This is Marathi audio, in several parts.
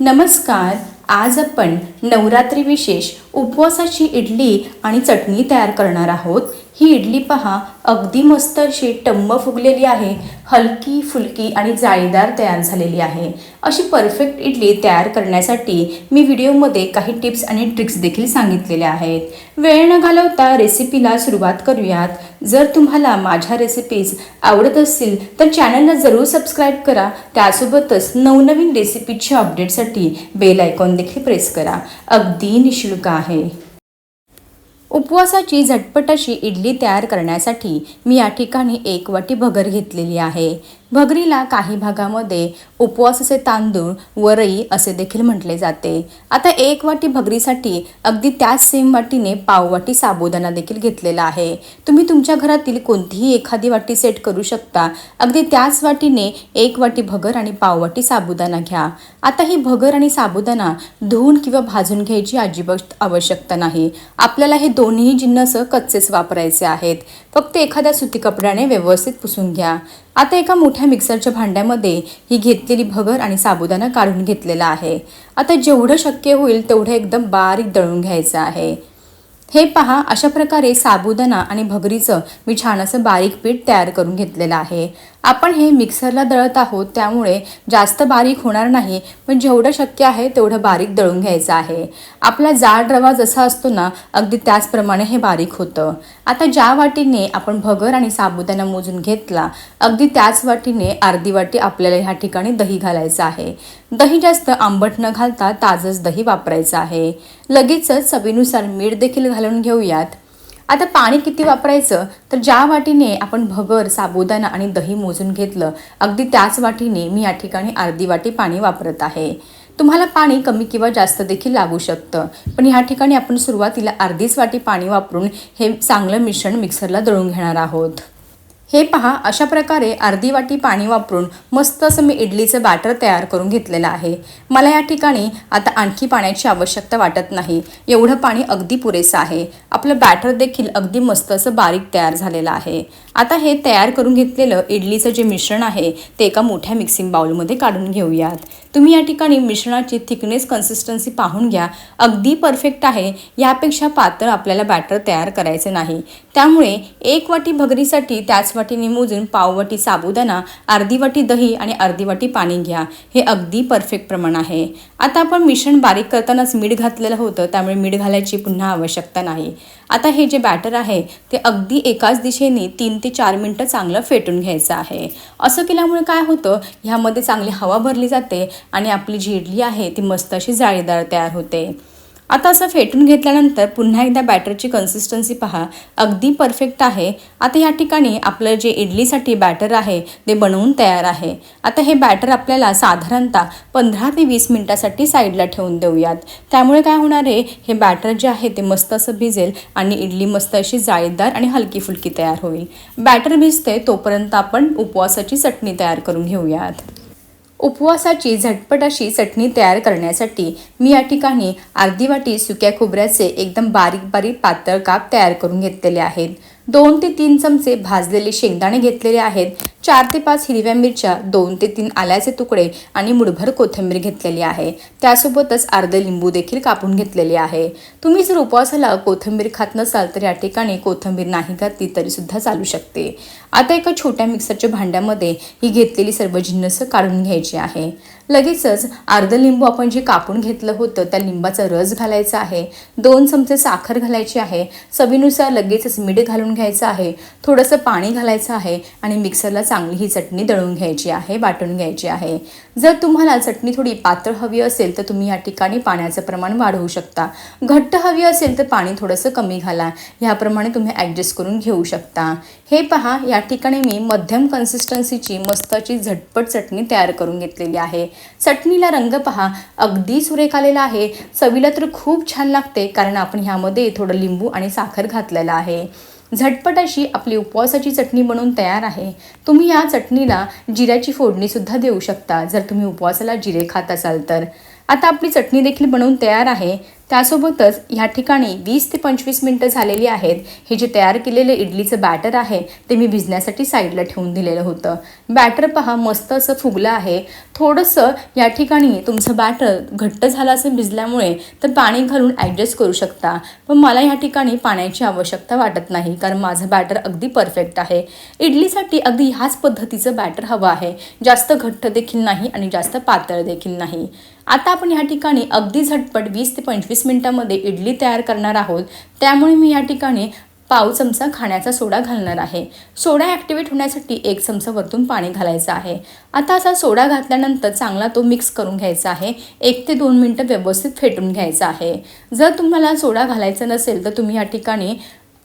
नमस्कार आज आपण नवरात्री विशेष उपवासाची इडली आणि चटणी तयार करणार आहोत. ही इडली पहा अगदी मस्त अशी टम्म फुगलेली आहे हलकी फुलकी आणि जाळीदार तयार झालेली आहे. अशी परफेक्ट इडली तयार करण्यासाठी मी व्हिडिओमध्ये काही टिप्स आणि ट्रिक्स देखील सांगितलेल्या आहेत. वेळ न घालवता रेसिपीला सुरुवात करूयात. जर तुम्हाला माझ्या रेसिपीज आवडत असतील तर चॅनलला जरूर सबस्क्राईब करा. त्यासोबतच नवनवीन रेसिपीच्या अपडेटसाठी बेल आयकॉन देखील प्रेस करा. अगदी निशुल्क आहे. उपवासाची झटपट अशी इडली तयार करण्यासाठी मी या ठिकाणी एक वाटी भगर घेतलेली आहे. भगरीला काही भागामध्ये उपवासाचे तांदूळ वरई असे देखील म्हटले जाते. आता एक वाटी भगरीसाठी अगदी त्याच सेम वाटीने पाववाटी साबुदाणा देखील घेतलेला आहे. तुम्ही तुमच्या घरातील कोणतीही एखादी वाटी सेट करू शकता. अगदी त्याच वाटीने एक वाटी भगर आणि पाववाटी साबुदाणा घ्या. आता ही भगर आणि साबुदाणा धुवून किंवा भाजून घ्यायची अजिबात आवश्यकता नाही. आपल्याला हे दोन्ही जिन्नस कच्चेच वापरायचे आहेत. फक्त एखाद्या सुती कपड्याने व्यवस्थित पुसून घ्या. आता एका मोठ्या मिक्सरच्या भांड्यामध्ये ही घेतलेली भगर आणि साबुदाणा काढून घेतलेला आहे. आता जेवढं शक्य होईल तेवढं एकदम बारीक दळून घ्यायचं आहे. हे पहा अशा प्रकारे साबुदाणा आणि भगरीचं मी छान असं बारीक पीठ तयार करून घेतलेलं आहे. आपण हे मिक्सरला दळत आहोत त्यामुळे जास्त बारीक होणार नाही पण जेवढं शक्य आहे तेवढं बारीक दळून घ्यायचं आहे. आपला जाड रवा जसा असतो ना अगदी त्याचप्रमाणे हे बारीक होतं. आता ज्या वाटीने आपण भगर आणि साबुदाणा मोजून घेतला अगदी त्याच वाटीने अर्धी वाटी आपल्याला ह्या ठिकाणी दही घालायचं आहे. दही जास्त आंबट न घालता ताजंच दही वापरायचं आहे. लगेचच चवीनुसार मीठ देखील घालून घेऊयात. आता पाणी किती वापरायचं? तर ज्या वाटीने आपण भगर साबुदाणा आणि दही मोजून घेतलं अगदी त्याच वाटीने मी या ठिकाणी अर्धी वाटी पाणी वापरत आहे. तुम्हाला पाणी कमी किंवा जास्त देखील लागू शकतं. पण ह्या ठिकाणी आपण सुरुवातीला अर्धीच वाटी पाणी वापरून हे चांगलं मिश्रण मिक्सरला दळून घेणार आहोत. हे पहा अशा प्रकारे अर्धी वाटी पाणी वापरून मस्त असं मी इडलीचं बॅटर तयार करून घेतलेलं आहे. मला या ठिकाणी आता आणखी पाण्याची आवश्यकता वाटत नाही. एवढं पाणी अगदी पुरेसं आहे. आपलं बॅटर देखील अगदी मस्त असं बारीक तयार झालेलं आहे. आता हे तयार करून घेतलेलं इडलीचं जे मिश्रण आहे ते एका मोठ्या मिक्सिंग बाउलमध्ये काढून घेऊयात. तुम्ही या ठिकाणी मिश्रणाची थिकनेस कन्सिस्टन्सी पाहून घ्या. अगदी परफेक्ट आहे. यापेक्षा पातळ आपल्याला बॅटर तयार करायचं नाही. त्यामुळे एक वाटी भगरीसाठी त्याच वाटीने मोजून पाववाटी साबुदाणा अर्धी वाटी दही आणि अर्धी वाटी पाणी घ्या. हे अगदी परफेक्ट प्रमाण आहे. आता आपण मिश्रण बारीक करतानाच मीठ घातलेलं होतं त्यामुळे मीठ घालायची पुन्हा आवश्यकता नाही. आता हे जे बॅटर आहे ते अगदी एकाच दिशेने तीन ते चार मिनटं चांगलं फेटून घ्यायचं आहे. असं केल्यामुळे काय होतं ह्यामध्ये चांगली हवा भरली जाते आणि आपली जी इडली आहे ती मस्त अशी जाळीदार तयार होते. आता असं फेटून घेतल्यानंतर पुन्हा एकदा बॅटरची कन्सिस्टन्सी पहा. अगदी परफेक्ट आहे. आता या ठिकाणी आपलं जे इडलीसाठी बॅटर आहे ते बनवून तयार आहे. आता हे बॅटर आपल्याला साधारणतः पंधरा ते वीस मिनटासाठी साईडला ठेवून देऊयात. त्यामुळे काय होणार आहे? हे बॅटर जे आहे ते मस्त असं भिजेल आणि इडली मस्त अशी जाळीदार आणि हलकी फुलकी तयार होईल. बॅटर भिजते तोपर्यंत आपण उपवासाची चटणी तयार करून घेऊयात. उपवासाची झटपट अशी चटणी तयार करण्यासाठी मी या ठिकाणी अर्धी वाटी सुक्या खोबऱ्याचे एकदम बारीक बारीक पातळ काप तयार करून घेतलेले आहेत. दोन ते तीन चमचे भाजलेले शेंगदाणे घेतलेले आहेत. चार ते पाच हिरव्या मिरच्या दोन ते तीन आल्याचे तुकडे आणि मुठभर कोथिंबीर घेतलेली आहे. त्यासोबतच अर्धे लिंबू देखील कापून घेतलेले आहे. तुम्ही जर उपवासाला कोथिंबीर खात नसाल तर या ठिकाणी कोथिंबीर नाही घातली तरीसुद्धा चालू शकते. आता एका छोट्या मिक्सरच्या भांड्यामध्ये ही घेतलेली सर्व जिन्नस काढून घ्यायची आहे. लगेचच अर्ध लिंबू आपण जे कापून घेतलं होतं त्या लिंबाचा रस घालायचा आहे. दोन चमचे साखर घालायची आहे. चवीनुसार लगेचच मीठ घालून घ्यायचं आहे. थोडंसं पाणी घालायचं आहे आणि मिक्सरला चांगली ही चटणी दळून घ्यायची आहे वाटून घ्यायची आहे. जर तुम्हाला चटणी थोडी पातळ हवी असेल तर तुम्ही या ठिकाणी पाण्याचं प्रमाण वाढवू शकता. घट्ट हवी असेल तर पाणी थोडंसं कमी घाला. ह्याप्रमाणे तुम्ही ॲडजस्ट करून घेऊ शकता. हे पहा या ठिकाणी मी मध्यम कन्सिस्टन्सीची मस्ताची झटपट चटणी तयार करून घेतलेली आहे. चटणीला रंग पहा. अगदी सुरेख आलेला आहे. चवीला तर खूप छान लागते कारण आपण ह्यामध्ये थोडं लिंबू आणि साखर घातलेलं आहे. झटपट अशी आपली उपवासाची चटणी बनवून तयार आहे. तुम्ही या चटणीला जिऱ्याची फोडणीसुद्धा देऊ शकता जर तुम्ही उपवासाला जिरे खात असाल तर. आता आपली चटणी देखील बनवून तयार आहे. त्यासोबतच ह्या ठिकाणी वीस ते पंचवीस मिनटं झालेली आहेत. हे जे तयार केलेलं इडलीचं बॅटर आहे ते मी भिजण्यासाठी साईडला ठेवून दिलेलं होतं. बॅटर पहा मस्त असं फुगलं आहे. थोडंसं या ठिकाणी तुमचं बॅटर घट्ट झालं असं भिजल्यामुळे तर पाणी घालून ॲडजस्ट करू शकता. पण मला ह्या ठिकाणी पाण्याची आवश्यकता वाटत नाही कारण माझं बॅटर अगदी परफेक्ट आहे. इडलीसाठी अगदी ह्याच पद्धतीचं बॅटर हवं आहे. जास्त घट्ट देखील नाही आणि जास्त पातळ देखील नाही. आता आपण ह्या ठिकाणी अगदी झटपट वीस ते पंचवीस मिनटामध्ये इडली तयार करणार आहोत. त्यामुळे मी या ठिकाणी पाव चमचा खाण्याचा सोडा घालणार आहे. सोडा ॲक्टिवेट होण्यासाठी एक चमचा वरतून पाणी घालायचं आहे. आता असा सोडा घातल्यानंतर चांगला तो मिक्स करून घ्यायचा आहे. एक ते दोन मिनटं व्यवस्थित फेटून घ्यायचा आहे. जर तुम्हाला सोडा घालायचा नसेल तर तुम्ही या ठिकाणी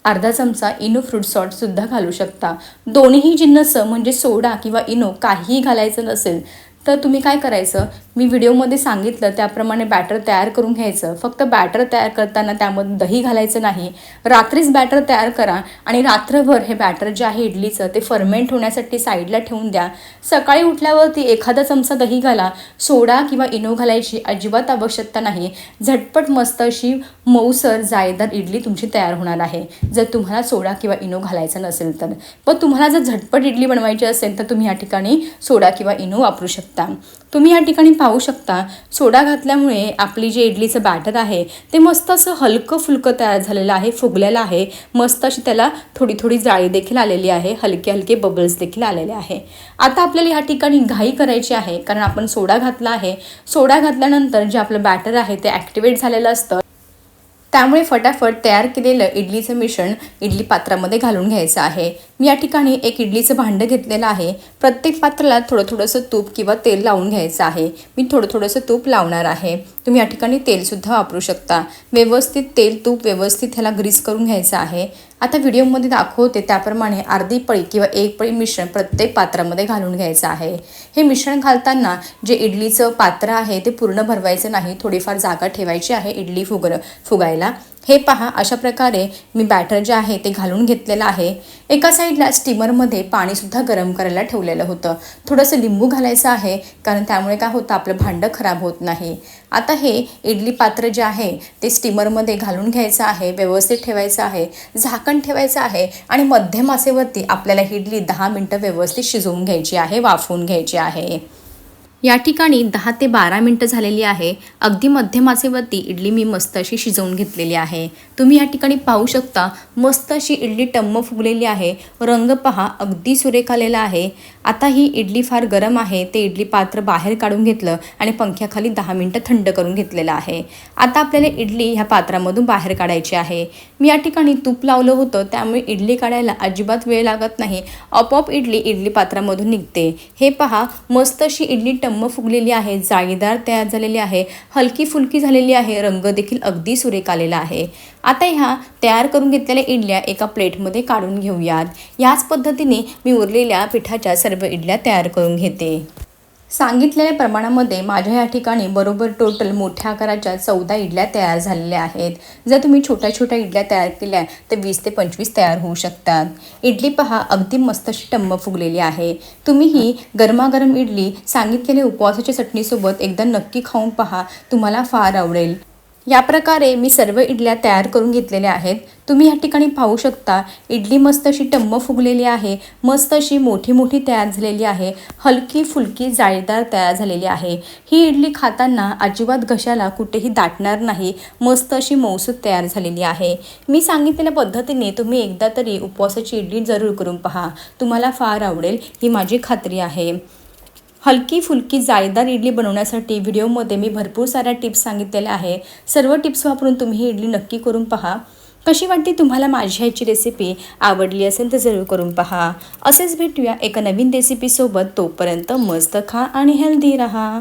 अर्धा चमचा इनो फ्रूट सॉल्टसुद्धा घालू शकता. दोन्ही जिन्नस म्हणजे सोडा किंवा इनो काहीही घालायचं नसेल तर तुम्ही काय करायचं? मी व्हिडिओमध्ये सांगितलं त्याप्रमाणे बॅटर तयार करून घ्यायचं. फक्त बॅटर तयार करताना त्यामध्ये दही घालायचं नाही. रात्रीच बॅटर तयार करा आणि रात्रभर हे बॅटर जे आहे इडलीचं ते फर्मेंट होण्यासाठी साईडला ठेवून द्या. सकाळी उठल्यावरती एखादा चमचा दही घाला. सोडा किंवा इनो घालायची अजिबात आवश्यकता नाही. झटपट मस्त अशी मऊसर जायदार इडली तुमची तयार होणार आहे. जर तुम्हाला सोडा किंवा इनो घालायचा नसेल तर. पण तुम्हाला जर झटपट इडली बनवायची असेल तर तुम्ही या ठिकाणी सोडा किंवा इनो वापरू शकता. तुम्ही या ठिकाणी पाहू शकता सोडा घातल्यामुळे आपली जे इडलीचं बॅटर आहे ते मस्त असं हलकं फुलकं तयार झालेलं आहे फुगलेलं आहे. मस्त अशी त्याला थोडी थोडी जाळी देखील आलेली आहे हलके हलके बबल्स देखील आलेले आहे. आता आपल्याला ह्या ठिकाणी घाई करायची आहे कारण आपण सोडा घातला आहे. सोडा घातल्यानंतर जे आपलं बॅटर आहे ते ॲक्टिवेट झालेलं असतं. त्यामुळे फटाफट तयार केलेलं इडलीचं मिश्रण इडली पात्रामध्ये घालून घ्यायचं आहे. मी या ठिकाणी एक इडलीचं भांडं घेतलेलं आहे. प्रत्येक पात्राला थोडं थोडंसं तूप किंवा तेल लावून घ्यायचं आहे. मी थोडं थोडंसं तूप लावणार आहे. तुम्ही या ठिकाणी तेलसुद्धा वापरू शकता. व्यवस्थित तेल तूप व्यवस्थित ह्याला ग्रीस करून घ्यायचं आहे. आता व्हिडिओमध्ये दाखवते त्याप्रमाणे अर्धी पळी किंवा एक पळी मिश्रण प्रत्येक पात्रामध्ये घालून घ्यायचं आहे. हे मिश्रण घालताना जे इडलीचं पात्र आहे ते पूर्ण भरवायचं नाही. थोडीफार जागा ठेवायची आहे इडली फुगर फुगायला. हे पहा अशा प्रकारे मी बॅटर जे आहे ते घालून घेतलेलं आहे. एका साईडला स्टीमरमध्ये पाणीसुद्धा गरम करायला ठेवलेलं होतं. थोडंसं लिंबू घालायचं आहे कारण त्यामुळे काय होतं आपलं भांडं खराब होत नाही. आता हे इडली पात्र जे आहे ते स्टीमरमध्ये घालून घ्यायचं आहे व्यवस्थित ठेवायचं आहे झाकण ठेवायचं आहे आणि मध्यम आसेवरती आपल्याला इडली दहा मिनटं व्यवस्थित शिजवून घ्यायची आहे वाफवून घ्यायची आहे. या ठिकाणी दहा ते बारा मिनटं झालेली आहे. अगदी मध्यमाचेवरती इडली मी मस्त अशी शिजवून घेतलेली आहे. तुम्ही या ठिकाणी पाहू शकता मस्त अशी इडली टम्म फुगलेली आहे. रंग पहा अगदी सुरेख आलेला आहे. आता ही इडली फार गरम आहे. ते इडली पात्र बाहेर काढून घेतलं आणि पंख्याखाली दहा मिनटं थंड करून घेतलेलं आहे. आता आपल्याला इडली ह्या पात्रामधून बाहेर काढायची आहे. मी या ठिकाणी तूप लावलं होतं त्यामुळे इडली काढायला अजिबात वेळ लागत नाही. आपोआप इडली इडली पात्रामधून निघते. हे पहा मस्त अशी इडली टम टम्म फुगलेली आहे जाळीदार तयार झालेली आहे हलकी फुलकी झालेली आहे रंग देखील अगदी सुरेख आलेला आहे. आता ह्या तयार करून घेतलेल्या इडल्या एका प्लेटमध्ये काढून घेऊयात. याच पद्धतीने मी उरलेल्या पिठाच्या सर्व इडल्या तयार करून घेते. सांगितलेल्या प्रमाणामध्ये माझ्या या ठिकाणी बरोबर टोटल मोठ्या आकाराच्या चौदा इडल्या तयार झालेल्या आहेत. जर तुम्ही छोट्या छोट्या इडल्या तयार केल्या तर वीस ते पंचवीस तयार होऊ शकतात. इडली पहा अगदी मस्त अशी टम्म फुगलेली आहे. तुम्ही ही गरमागरम इडली सांगितलेल्या उपवासाच्या चटणीसोबत एकदा नक्की खाऊन पहा तुम्हाला फार आवडेल. या प्रकारे मी सर्व इडल्या तयार करून घेतलेल्या आहेत. तुम्ही या ठिकाणी पाहू शकता इडली मस्त अशी टम्म फुगलेली आहे मस्त अशी मोठी मोठी तयार झालेली आहे हलकी फुलकी जाळीदार तयार झालेली आहे. ही इडली खाताना अजिबात घशाला कुठेही दाटणार नाही मस्त अशी मौसूद तयार झालेली आहे. मी सांगितलेल्या पद्धतीने तुम्ही एकदा तरी उपवासाची इडली जरूर करून पहा. तुम्हाला फार आवडेल ही माझी खात्री आहे. हलकी फुलकी जाळीदार इडली बनवण्यासाठी व्हिडिओमध्ये मी भरपूर साऱ्या टिप्स सांगितलेल्या आहे. सर्व टिप्स वापरून तुम्ही ही इडली नक्की करून पहा. कशी वाटते तुम्हाला माझी ह्याची रेसिपी आवडली असेल तर जरूर करून पहा. असेच भेटूया एका नवीन रेसिपीसोबत तोपर्यंत मस्त खा आणि हेल्दी राहा.